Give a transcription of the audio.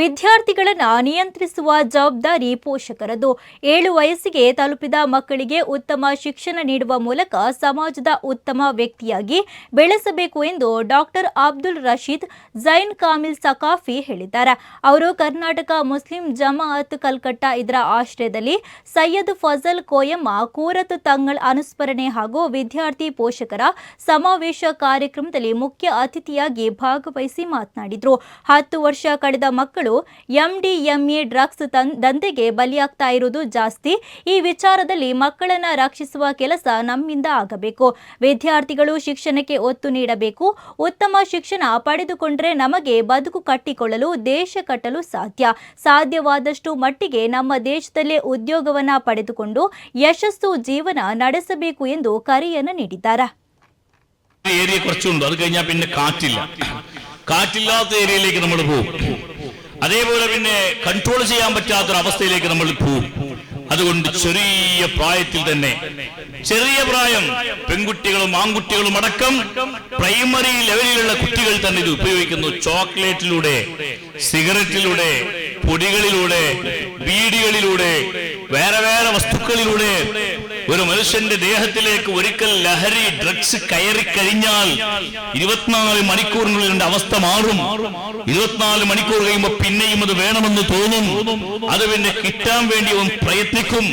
ವಿದ್ಯಾರ್ಥಿಗಳನ್ನ ನಿಯಂತ್ರಿಸುವ ಜವಾಬ್ದಾರಿ ಪೋಷಕರದು. ಏಳು ವಯಸ್ಸಿಗೆ ತಲುಪಿದ ಮಕ್ಕಳಿಗೆ ಉತ್ತಮ ಶಿಕ್ಷಣ ನೀಡುವ ಮೂಲಕ ಸಮಾಜದ ಉತ್ತಮ ವ್ಯಕ್ತಿಯಾಗಿ ಬೆಳೆಸಬೇಕು ಎಂದು ಡಾಕ್ಟರ್ ಅಬ್ದುಲ್ ರಶೀದ್ ಜೈನ್ ಕಾಮಿಲ್ ಸಕಾಫಿ ಹೇಳಿದ್ದಾರೆ. ಅವರು ಕರ್ನಾಟಕ ಮುಸ್ಲಿಂ ಜಮಾಅತ್ ಕಲ್ಕಟ್ಟ ಇದರ ಆಶ್ರಯದಲ್ಲಿ ಸೈಯದ್ ಫಜಲ್ ಕೋಯಮ್ಮ ಕೂರತ್ ತಂಗಳ್ ಅನುಸ್ಮರಣೆ ಹಾಗೂ ವಿದ್ಯಾರ್ಥಿ ಪೋಷಕರ ಸಮಾವೇಶ ಕಾರ್ಯಕ್ರಮದಲ್ಲಿ ಮುಖ್ಯ ಅತಿಥಿಯಾಗಿ ಭಾಗವಹಿಸಿ ಮಾತನಾಡಿದರು. ಹತ್ತು ವರ್ಷ ಕಳೆದ ಮಕ್ಕಳು ಎಂಡಿಎಂಎ ಡ್ರಗ್ಸ್ ತನ್- ದಂಧೆಗೆ ಬಲಿಯಾಗ್ತಾ ಇರುವುದು ಜಾಸ್ತಿ ಈ ವಿಚಾರದಲ್ಲಿ ಮಕ್ಕಳನ್ನ ರಕ್ಷಿಸುವ ಕೆಲಸ ನಮ್ಮಿಂದ ಆಗಬೇಕು ವಿದ್ಯಾರ್ಥಿಗಳು ಶಿಕ್ಷಣಕ್ಕೆ ಒತ್ತು ನೀಡಬೇಕು ಉತ್ತಮ ಶಿಕ್ಷಣ ಪಡೆದುಕೊಂಡರೆ ನಮಗೆ ಬದುಕು ಕಟ್ಟಿಕೊಳ್ಳಲು ದೇಶ ಕಟ್ಟಲು ಸಾಧ್ಯ ಸಾಧ್ಯವಾದಷ್ಟು ಮಟ್ಟಿಗೆ ನಮ್ಮ ದೇಶದಲ್ಲೇ ಉದ್ಯೋಗವನ್ನ ಪಡೆದುಕೊಂಡು ಯಶಸ್ಸು ಜೀವನ ನಡೆಸಬೇಕು ಎಂದು ಕರೆಯನ್ನು ನೀಡಿದ್ದಾರೆ ഏരിയ കുറച്ചുണ്ട് അത് കഴിഞ്ഞാൽ പിന്നെ കാറ്റില്ല കാറ്റില്ലാത്ത ഏരിയയിലേക്ക് നമ്മൾ പോകും അതേപോലെ പിന്നെ കൺട്രോൾ ചെയ്യാൻ പറ്റാത്തൊരു അവസ്ഥയിലേക്ക് നമ്മൾ പോകും അതുകൊണ്ട് ചെറിയ പ്രായത്തിൽ തന്നെ ചെറിയ പ്രായം പെൺകുട്ടികളും ആൺകുട്ടികളും അടക്കം പ്രൈമറി ലെവലിലുള്ള കുട്ടികൾ തന്നെ ഇത് ഉപയോഗിക്കുന്നു. ചോക്ലേറ്റിലൂടെ സിഗരറ്റിലൂടെ പൊടികളിലൂടെ ബീഡികളിലൂടെ വേറെ വേറെ വസ്തുക്കളിലൂടെ ഒരു മനുഷ്യന്റെ ദേഹത്തിലേക്ക് ഒരിക്കൽ ലഹരി ഡ്രഗ്സ് കയറി കഴിഞ്ഞാൽ ഇരുപത്തിനാല് മണിക്കൂറിനുള്ളിൽ അവസ്ഥ മാറും. ഇരുപത്തിനാല് മണിക്കൂർ കഴിയുമ്പോൾ പിന്നെയും അത് വേണമെന്ന് തോന്നും. അത് പിന്നെ കിട്ടാൻ വേണ്ടി അവൻ പ്രയത്നിക്കും.